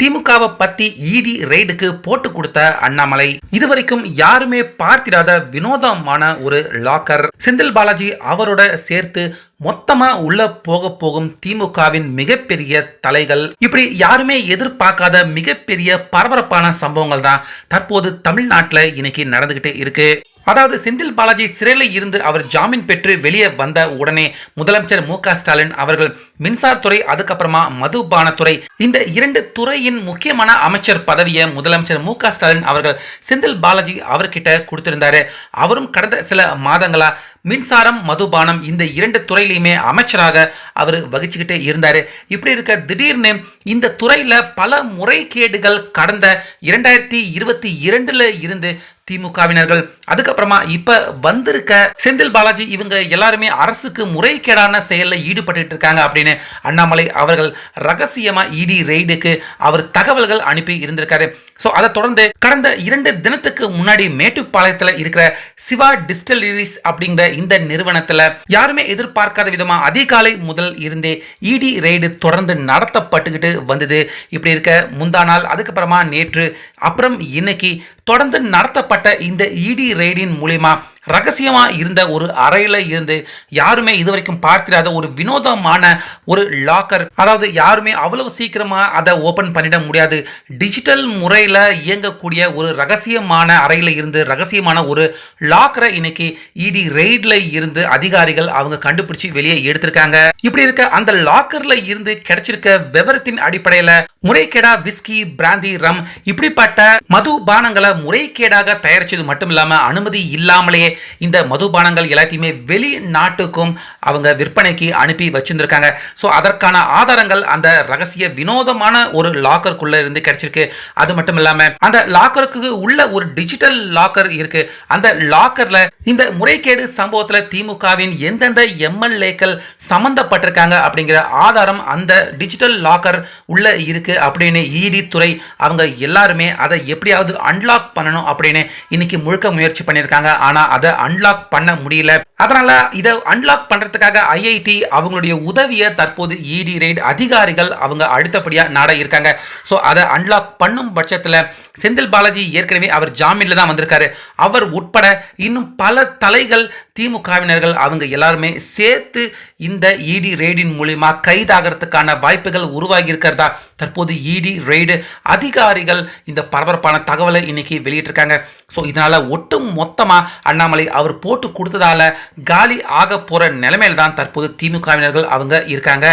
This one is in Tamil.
திமுகவை பத்தி இடி ரெய்டுக்கு போட்டு கொடுத்த அண்ணாமலை. இதுவரைக்கும் யாருமே பார்த்திராத வினோதமான ஒரு லாக்கர் செந்தில் பாலாஜி அவரோட சேர்த்து மொத்தமா உள்ள போக போகும் திமுகவின் மிகப்பெரிய தலைகள். இப்படி யாருமே எதிர்பார்க்காத மிகப்பெரிய பரபரப்பான சம்பவங்கள் தான் தற்போது தமிழ்நாட்டில் இன்னைக்கு நடந்துகிட்டு இருக்கு. அதாவது செந்தில் பாலாஜி சிறையில் இருந்து அவர் ஜாமீன் பெற்று வெளியே வந்த உடனே முதலமைச்சர் மு ஸ்டாலின் அவர்கள் மின்சாரத்துறை அதுக்கப்புறமா மதுபானத்துறை இந்த இரண்டு துறையின் முக்கியமான அமைச்சர் பதவியை முதலமைச்சர் மு ஸ்டாலின் அவர்கள் செந்தில் பாலாஜி அவர்கிட்ட கொடுத்திருந்தாரு. அவரும் கடந்த சில மாதங்களா மின்சாரம் மதுபானம் இந்த இரண்டு துறையிலையுமே அமைச்சராக அவர் வகிச்சுக்கிட்டே இருந்தார். இப்படி இருக்க திடீர்னு இந்த துறையில் பல முறைகேடுகள் கடந்த இரண்டாயிரத்தி இருபத்தி இரண்டில் இருந்து திமுகவினர்கள் அதுக்கப்புறமா இப்ப வந்திருக்க செந்தில் பாலாஜி இவங்க எல்லாருமே அரசுக்கு முறைகேடான செயலில் ஈடுபட்டு இருக்காங்க அப்படின்னு அண்ணாமலை அவர்கள் ரகசியமா இடி ரெய்டுக்கு அவர் தகவல்கள் அனுப்பி இருந்திருக்காரு. ஸோ அதை தொடர்ந்து கடந்த இரண்டு தினத்துக்கு முன்னாடி மேட்டுப்பாளையத்தில் இருக்கிற சிவா டிஸ்டிலரிஸ் அப்படிங்கிற இந்த நிறுவனத்தில் யாருமே எதிர்பார்க்காத விதமா அதிகாலை முதல் இருந்தே இடி ரெய்டு தொடர்ந்து நடத்தப்பட்டுக்கிட்டு வந்தது. இப்படி இருக்க முந்தா நாள் அதுக்கப்புறமா நேற்று அப்புறம் இன்னைக்கு தொடர்ந்து நடத்தப்பட்ட இந்த இடி ரெய்டின் மூலிமா ரகசியமாக இருந்த ஒரு அறையில் இருந்து யாருமே இதுவரைக்கும் பார்த்திராத ஒரு வினோதமான ஒரு லாக்கர் அதாவது யாருமே அவ்வளவு சீக்கிரமாக அதை ஓப்பன் பண்ணிட முடியாது. டிஜிட்டல் முறையில் இயங்கக்கூடிய ஒரு ரகசியமான அறையில் இருந்து ரகசியமான ஒரு லாக்கரை இன்னைக்கு இடி ரெய்டில் இருந்து அதிகாரிகள் அவங்க கண்டுபிடிச்சு வெளியே எடுத்திருக்காங்க. இப்படி இருக்க அந்த லாக்கரில் இருந்து கிடைச்சிருக்க விவரத்தின் அடிப்படையில் முறைகேடா விஸ்கி பிராந்தி ரம் இப்படிப்பட்ட மது பானங்களை முறைகேடாக தயாரிச்சது மட்டும் இல்லாமல் அனுமதி இல்லாமலேயே இந்த மதுபானங்கள் எல்லாத்தையுமே வெளிநாட்டுக்கும் அவங்க விற்பனைக்கு அனுப்பி வச்சிருந்திருக்காங்க. ஸோ அதற்கான ஆதாரங்கள் அந்த ரகசிய வினோதமான ஒரு லாக்கருக்குள்ள இருந்து கிடைச்சிருக்கு. அது மட்டும் இல்லாமல் அந்த லாக்கருக்கு உள்ள ஒரு டிஜிட்டல் லாக்கர் இருக்கு. அந்த லாக்கர்ல இந்த முறைகேடு சம்பவத்தில் திமுகவின் எந்தெந்த எம்எல்ஏக்கள் சம்பந்தப்பட்டிருக்காங்க அப்படிங்கிற ஆதாரம் அந்த டிஜிட்டல் லாக்கர் உள்ள இருக்கு. அப்படின்னு இடி துறை அவங்க எல்லாருமே அதை எப்படியாவது அன்லாக் பண்ணணும் அப்படின்னு இன்னைக்கு முழுக்க முயற்சி பண்ணியிருக்காங்க. ஆனால் அதை அன்லாக் பண்ண முடியல. அதனால் இதை அன்லாக் பண்ணுறதுக்காக ஐஐடி அவங்களுடைய உதவியை தற்போது இடி ரைட் அதிகாரிகள் அவங்க அடுத்தபடியாக நாட இருக்காங்க. ஸோ அதை அன்லாக் பண்ணும் பட்சத்தில் செந்தில் பாலாஜி ஏற்கனவே அவர் ஜாமீனில் தான் வந்திருக்காரு. அவர் உட்பட இன்னும் பல தலைகள் திமுகவினர்கள் அவங்க எல்லாருமே சேர்த்து இந்த இடி ரெய்டின் மூலிமா கைதாகிறதுக்கான வாய்ப்புகள் உருவாகி இருக்கிறதா? தற்போது இடி ரெய்டு அதிகாரிகள் இந்த பரபரப்பான தகவலை இன்னைக்கு வெளியிட்டிருக்காங்க. ஸோ இதனால் ஒட்டு மொத்தமாக அண்ணாமலை அவர் போட்டு கொடுத்ததால காலி ஆக போகிற நிலைமையில் தான் தற்போது திமுகவினர்கள் அவங்க இருக்காங்க.